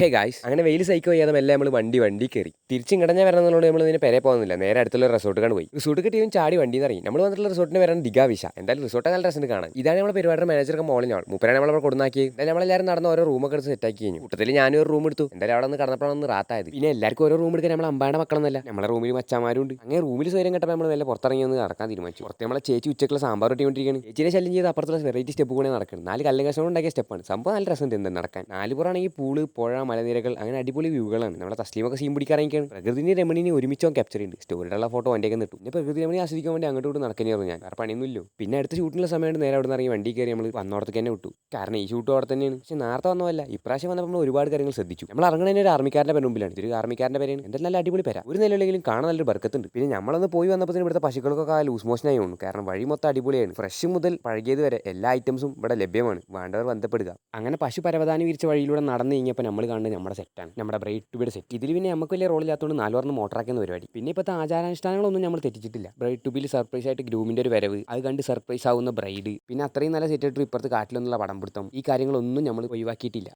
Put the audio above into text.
Hey guys അങ്ങനെ വെയിൽ psycho ചെയ്യാതെ മെല്ലെ നമ്മൾ വണ്ടി വണ്ടി കയറി. തിരിച്ചും കിടഞ്ഞ വരണമെന്നുള്ളത് നമ്മൾ ഇതിന് പേരെ പോകുന്നില്ല. നേരെ അടുത്തുള്ള റിസോർട്ട് പോയി. റിസോർട്ട് കിട്ടിയും ചാടി വണ്ടി എന്ന് അറിയും നമ്മൾ വന്നിട്ടുള്ള റിസോർട്ടിന് വരാൻ ദിഗാവിശ എന്തായാലും റിസോർട്ട് നല്ല രസം കാണാൻ. ഇതാണ് നമ്മുടെ പരിപാടിയുടെ മാനേജർക്ക് മോളിനാണ് മുപ്പരാണ് നമ്മളെ കൊടുന്നാക്കി എന്തായാലും നമ്മളെല്ലാവരും നടന്ന ഓരോ റൂമൊക്കെ എടുത്ത് സെറ്റ് ആക്കി കഴിഞ്ഞു. കൂട്ടത്തിൽ ഞാനും ഒരു റൂം എടുത്തു. എന്തായാലും അവിടെ നിന്ന് കടന്നപ്പോഴാണ് റാത്തായത്. പിന്നെ എല്ലാവർക്കും ഓരോ റൂം എടുക്കാൻ നമ്മൾ അമ്പാടെ മക്കളെന്നല്ല. നമ്മളെ റൂമിൽ മച്ചമാരുണ്ട് അങ്ങനെ റൂമിൽ സ്വയം കേട്ടപ്പോൾ നമ്മൾ വല്ല പുറത്തിറങ്ങി ഒന്ന് നടക്കാൻ തീരുമാനിച്ചു. പുറത്ത് നമ്മളെ ചേച്ചി ഉച്ചക്കുള്ള സാമ്പാർ ഇട്ടുകൊണ്ടിരിക്കുകയാണ് ചേച്ചിയെ ശല്യം ചെയ്ത് അപ്പുറത്തുള്ള വെറൈറ്റി സ്റ്റെപ്പ് കൂടെ നടക്കുന്നത് നാല് കല്ലും ഉണ്ടാക്കിയ സ്റ്റെപ്പാണ് സംഭവം നല്ല രസം എന്താ നടക്കാൻ. നാല് പുറമാണെങ്കിൽ പൂൾ പുഴ മലനിരകൾ അങ്ങനെ അടിപൊളി വ്യൂകളാണ്. നമ്മുടെ തസ്ലീമൊക്കെ സീൻ പിടിക്കാറൊക്കെയാണ് പ്രകൃതിന്റെ രമണിനെ ഒരുമിച്ച് ക്യാപ്ചർ ചെയ്യുന്നുണ്ട് സ്റ്റോറിയുടെ ഫോട്ടോ വണ്ടിയൊക്കെ നിട്ടു പിന്നെ പ്രകൃതി രമണി ആസ്വദിക്കാൻ വേണ്ടി അങ്ങോട്ട് ഇങ്ങോട്ട് നടക്കുന്നതായിരുന്നു ഞാൻ വേറെ പണിയൊന്നുമില്ലോ പിന്നെ അടുത്ത ഷൂട്ടിനുള്ള സമയമാണ് നേരെ അവിടെ നിന്ന് ഇറങ്ങി വണ്ടി കയറി നമ്മൾ വന്നോടത്തേക്ക് തന്നെ വിട്ടു. കാരണം ഈ ഷൂട്ട് അവിടെ തന്നെയാണ്. പക്ഷേ നേരത്തെ വന്നതല്ല. ഇപ്രാവശ്യം വന്നപ്പോൾ നമ്മൾ ഒരുപാട് കാര്യങ്ങൾ ശ്രദ്ധിച്ചു. നമ്മൾ ഇറങ്ങുന്നതിന് ഒരു ആർമിക്കാരന്റെ പേര് ഇതൊരു ആർമിക്കാരന്റെ പേരാണ്. എന്തായാലും നല്ല അടിപൊളി പേര. ഒരു നിലയിലെങ്കിലും കാണാൻ നല്ലൊരു ബർക്കത്തുണ്ട്. പിന്നെ നമ്മളൊന്ന് പോയി വന്നപ്പോൾ ഇവിടുത്തെ പശുക്കൾക്കൊക്കെ ആ ലൂസ് മോഷനായി തോന്നുന്നു. കാരണം വഴി മൊത്തം അടിപൊളിയാണ് ഫ്രഷ് മുതൽ പഴകിയത് വരെ എല്ലാ ഐറ്റംസും ഇവിടെ ലഭ്യമാണ്. വേണ്ടവർ ബന്ധപ്പെടുക. അങ്ങനെ പശു പരവതാനി വിരിച്ച വഴിയിലൂടെ നടന്നു കഴിഞ്ഞപ്പോൾ നമ്മൾ കാണുന്നത് നമ്മുടെ സെറ്റാണ്. നമ്മുടെ ബ്രൈറ്റ് ടു ബിയുടെ സെറ്റ്. ഇതിൽ പിന്നെ നമുക്ക് വലിയ റോളില്ലാത്തതുകൊണ്ട് നാല് പറഞ്ഞ് മോട്ടറാക്കുന്ന പരിപാടി. പിന്നെ ഇപ്പോഴത്തെ ആചാരാനുഷ്ഠാനങ്ങളൊന്നും നമ്മൾ തെറ്റിച്ചിട്ടില്ല. ബ്രൈറ്റ് ടു ബിയിൽ സർപ്രൈസ് ആയിട്ട് ഗ്രൂമിന്റെ ഒരു വരവ് അത് കണ്ട് സർപ്രൈസ് ആവുന്ന ബ്രൈഡ് പിന്നെ അത്രയും നല്ല സെറ്റ് ഇപ്പുറത്ത് കാട്ടിലൊന്നുള്ള പടം പിടുത്തം ഈ കാര്യങ്ങളൊന്നും നമ്മൾ ഒഴിവാക്കിയിട്ടില്ല.